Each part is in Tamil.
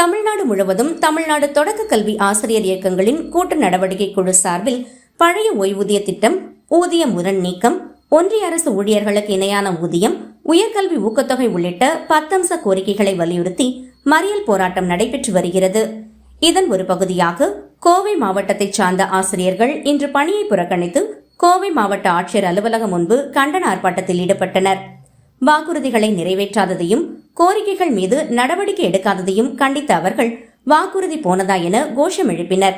தமிழ்நாடு முழுவதும் தமிழ்நாடு தொடக்க கல்வி ஆசிரியர் இயக்கங்களின் கூட்டு நடவடிக்கை குழு சார்பில் பழைய ஓய்வூதிய திட்டம் ஊதிய முரண் நீக்கம் ஒன்றிய அரசு ஊழியர்களுக்கு இணையான ஊதியம் உயர்கல்வி ஊக்கத்தொகை உள்ளிட்ட பத்தம்ச கோரிக்கைகளை வலியுறுத்தி மறியல் போராட்டம் நடைபெற்று வருகிறது. இதன் ஒரு பகுதியாக கோவை மாவட்டத்தைச் சார்ந்த ஆசிரியர்கள் இன்று பணியை புறக்கணித்து கோவை மாவட்ட ஆட்சியர் அலுவலகம் முன்பு கண்டன ஆர்ப்பாட்டத்தில் ஈடுபட்டனர். வாக்குறுதிகளை நிறைவேற்றாததையும் கோரிக்கைகள் மீது நடவடிக்கை எடுக்காததையும் கண்டித்த அவர்கள் வாக்குறுதி போனதா என கோஷம் எழுப்பினர்.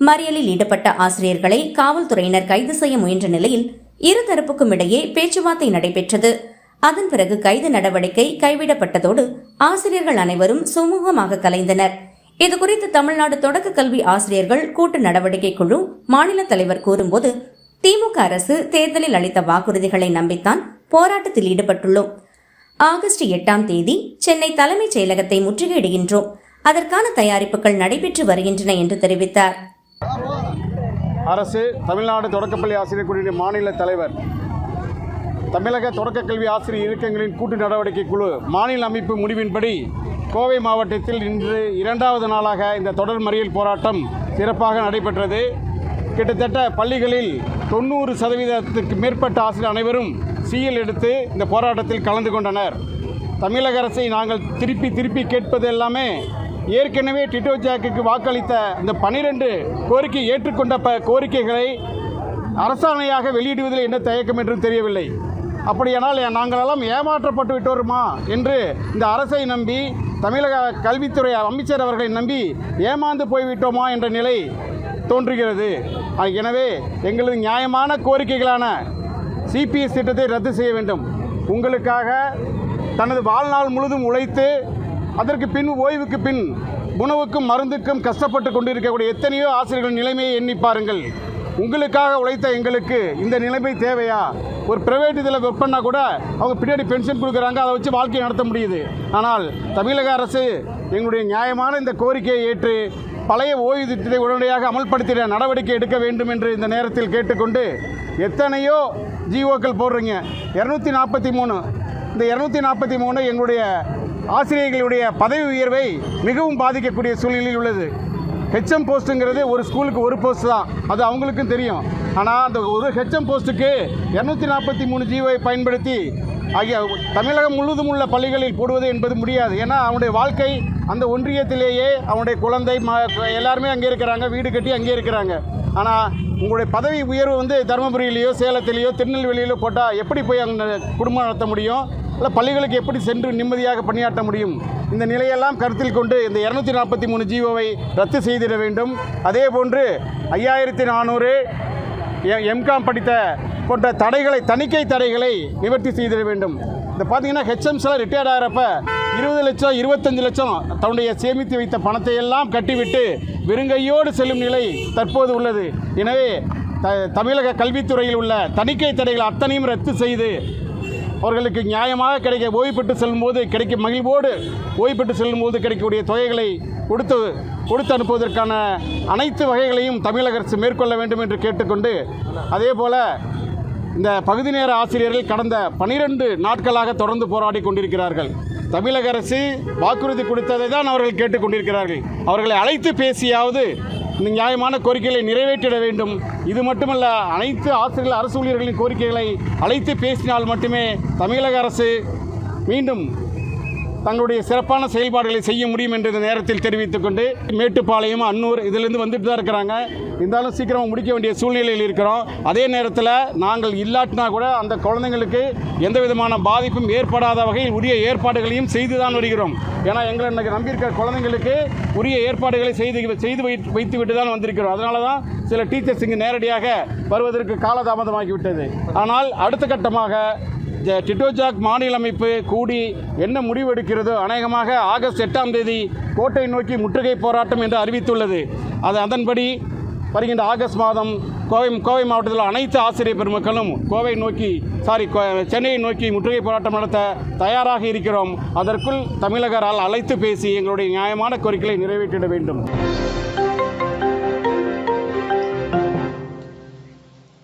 மறியலில் ஈடுபட்ட ஆசிரியர்களை காவல்துறையினர் கைது செய்ய முயன்ற நிலையில் இருதரப்புக்கும் இடையே பேச்சுவார்த்தை நடைபெற்றது. அதன் பிறகு கைது நடவடிக்கை கைவிடப்பட்டதோடு ஆசிரியர்கள் அனைவரும் சுமூகமாக கலைந்தனர். இதுகுறித்து தமிழ்நாடு தொடக்க கல்வி ஆசிரியர்கள் கூட்டு நடவடிக்கை குழு மாநில தலைவர் கூறும்போது திமுக அரசு தேர்தலில் அளித்த வாக்குறுதிகளை நம்பித்தான் போராட்டத்தில் ஈடுபட்டுள்ளோம். ஆகஸ்ட் எட்டாம் தேதி சென்னை தலைமைச் செயலகத்தை முற்றுகையிடுகின்றோம். அதற்கான தயாரிப்புகள் நடைபெற்று வருகின்றன என்று தெரிவித்தார். அரசு தமிழ்நாடு தொடக்கப்பள்ளி ஆசிரியர் குழுவின் மாநில தலைவர். தமிழக தொடக்க கல்வி ஆசிரியர் இயக்கங்களின் கூட்டு நடவடிக்கை குழு மாநில அமைப்பு முடிவின்படி கோவை மாவட்டத்தில் இன்று இரண்டாவது நாளாக இந்த தொடர் மறியல் போராட்டம் சிறப்பாக நடைபெற்றது. கிட்டத்தட்ட பள்ளிகளில் தொண்ணூறு சதவீதத்துக்கு மேற்பட்ட ஆசிரியர் அனைவரும் சீல் எடுத்து இந்த போராட்டத்தில் கலந்து கொண்டனர். தமிழக அரசை நாங்கள் திருப்பி திருப்பி கேட்பது எல்லாமே ஏற்கனவே டிட்டோ ஜாக்குக்கு வாக்களித்த இந்த பனிரெண்டு கோரிக்கை ஏற்றுக்கொண்ட ப கோரிக்கைகளை அரசாணையாக வெளியிடுவதில் என்ன தயக்கம் என்றும் தெரியவில்லை. அப்படியானால் நாங்களெல்லாம் ஏமாற்றப்பட்டு விட்டோருமா என்று இந்த அரசை நம்பி தமிழக கல்வித்துறை அமைச்சர் அவர்களை நம்பி ஏமாந்து போய்விட்டோமா என்ற நிலை தோன்றுகிறது. எனவே எங்களது நியாயமான கோரிக்கைகளான சிபிஎஸ் திட்டத்தை ரத்து செய்ய வேண்டும். உங்களுக்காக தனது வாழ்நாள் முழுதும் உழைத்து அதற்கு பின் ஓய்வுக்கு பின் உணவுக்கும் மருந்துக்கும் கஷ்டப்பட்டு கொண்டிருக்கக்கூடிய எத்தனையோ ஆசிரியர்கள் நிலைமையை எண்ணி பாருங்கள். உங்களுக்காக உழைத்த எங்களுக்கு இந்த நிலைமை தேவையா? ஒரு பிரைவேட் இதில் ஒர்க் பண்ணால் கூட அவங்க பின்னாடி பென்ஷன் கொடுக்குறாங்க அதை வச்சு வாழ்க்கையை நடத்த முடியுது. ஆனால் தமிழக அரசு எங்களுடைய நியாயமான இந்த கோரிக்கையை ஏற்று பழைய ஓய்வு திட்டத்தை உடனடியாக அமல்படுத்திட நடவடிக்கை எடுக்க வேண்டும் என்று இந்த நேரத்தில் கேட்டுக்கொண்டு எத்தனையோ ஜிஓக்கள் போடுறீங்க. இரநூத்தி நாற்பத்தி மூணு இந்த இரநூத்தி நாற்பத்தி மூணு எங்களுடைய ஆசிரியர்களுடைய பதவி உயர்வை மிகவும் பாதிக்கக்கூடிய சூழ்நிலையில் உள்ளது. ஹெச்எம் போஸ்ட்டுங்கிறது ஒரு ஸ்கூலுக்கு ஒரு போஸ்ட் தான். அது அவங்களுக்கும் தெரியும். ஆனால் அந்த ஒரு ஹெச்எம் போஸ்ட்டுக்கு இரநூத்தி நாற்பத்தி மூணு ஜீவை பயன்படுத்தி ஆகிய தமிழகம் முழுவதும் உள்ள பள்ளிகளில் போடுவது என்பது முடியாது. ஏன்னா அவனுடைய வாழ்க்கை அந்த ஒன்றியத்திலேயே அவனுடைய குழந்தை ம எல்லாருமே அங்கே இருக்கிறாங்க. வீடு கட்டி அங்கே இருக்கிறாங்க. ஆனால் உங்களுடைய பதவி உயர்வு வந்து தருமபுரியிலையோ சேலத்திலேயோ திருநெல்வேலியிலோ போட்டால் எப்படி போய் அங்கே குடும்பம் நடத்த முடியும்? இல்லை பள்ளிகளுக்கு எப்படி சென்று நிம்மதியாக பணியாற்ற முடியும்? இந்த நிலையெல்லாம் கருத்தில் கொண்டு இந்த இரநூத்தி நாற்பத்தி மூணு ஜிஓவை ரத்து செய்திட வேண்டும். அதே போன்று ஐயாயிரத்தி நானூறு எம்காம் படித்த போன்ற தடைகளை தணிக்கை தடைகளை நிவர்த்தி செய்திட வேண்டும். இந்த பார்த்தீங்கன்னா ஹெச்எம்ஸ்லாம் ரிட்டையர்ட் ஆகிறப்ப இருபது லட்சம் இருபத்தஞ்சு லட்சம் தன்னுடைய சேமித்து வைத்த பணத்தை எல்லாம் கட்டிவிட்டு வெறுங்கையோடு செல்லும் நிலை தற்போது உள்ளது. எனவே த தமிழக கல்வித்துறையில் உள்ள தணிக்கை தடைகள் அத்தனையும் ரத்து செய்து அவர்களுக்கு நியாயமாக கிடைக்க ஓய்வு பெற்று செல்லும்போது கிடைக்கும் மகிழ்வோடு ஓய்வு பெற்று செல்லும்போது கிடைக்கக்கூடிய தொகைகளை கொடுத்து கொடுத்து அனுப்புவதற்கான அனைத்து வகைகளையும் தமிழக அரசு மேற்கொள்ள வேண்டும் என்று கேட்டுக்கொண்டு அதே போல் இந்த பகுதி நேர ஆசிரியர்கள் கடந்த பனிரெண்டு நாட்களாக தொடர்ந்து போராடி கொண்டிருக்கிறார்கள். தமிழக அரசு வாக்குறுதி கொடுத்ததை தான் அவர்கள் கேட்டுக்கொண்டிருக்கிறார்கள் அவர்களை அழைத்து பேசியாவது இந்த நியாயமான கோரிக்கைகளை நிறைவேற்றிட வேண்டும். இது மட்டுமல்ல அனைத்து ஆசிரியர்கள் அரசு ஊழியர்களின் கோரிக்கைகளை அழைத்து பேசினால் மட்டுமே தமிழக அரசு மீண்டும் தங்களுடைய சிறப்பான செயல்பாடுகளை செய்ய முடியும் என்று இந்த நேரத்தில் தெரிவித்துக் கொண்டு மேட்டுப்பாளையம் அன்னூர் இதிலிருந்து வந்துட்டு தான் இருக்கிறாங்க. இருந்தாலும் சீக்கிரமாக முடிக்க வேண்டிய சூழ்நிலையில் இருக்கிறோம். அதே நேரத்தில் நாங்கள் இல்லாட்டினா கூட அந்த குழந்தைங்களுக்கு எந்த விதமான பாதிப்பும் ஏற்படாத வகையில் உரிய ஏற்பாடுகளையும் செய்து தான் வருகிறோம். ஏன்னா எங்களை இன்னைக்கு நம்பியிருக்கிற குழந்தைங்களுக்கு உரிய ஏற்பாடுகளை செய்து செய்து வை- வைத்து விட்டு தான் வந்திருக்கிறோம். அதனால தான் சில டீச்சர்ஸ் இங்கு நேரடியாக வருவதற்கு காலதாமதமாகிவிட்டது. ஆனால் அடுத்த கட்டமாக டிட்டோஜாக் மாநில அமைப்பு கூடி என்ன முடிவெடுக்கிறதோ அநேகமாக ஆகஸ்ட் எட்டாம் தேதி கோட்டை நோக்கி முற்றுகை போராட்டம் என்று அறிவித்துள்ளது. அது அதன்படி வருகின்ற ஆகஸ்ட் மாதம் கோவை கோவை மாவட்டத்தில் அனைத்து ஆசிரியர் பெருமக்களும் கோவை நோக்கி சாரி கோ- சென்னையை நோக்கி முற்றுகை போராட்டம் நடத்த தயாராக இருக்கிறோம். அதற்குள் தமிழகரால் அழைத்து பேசி எங்களுடைய நியாயமான கோரிக்கைகளை நிறைவேற்றிட வேண்டும்.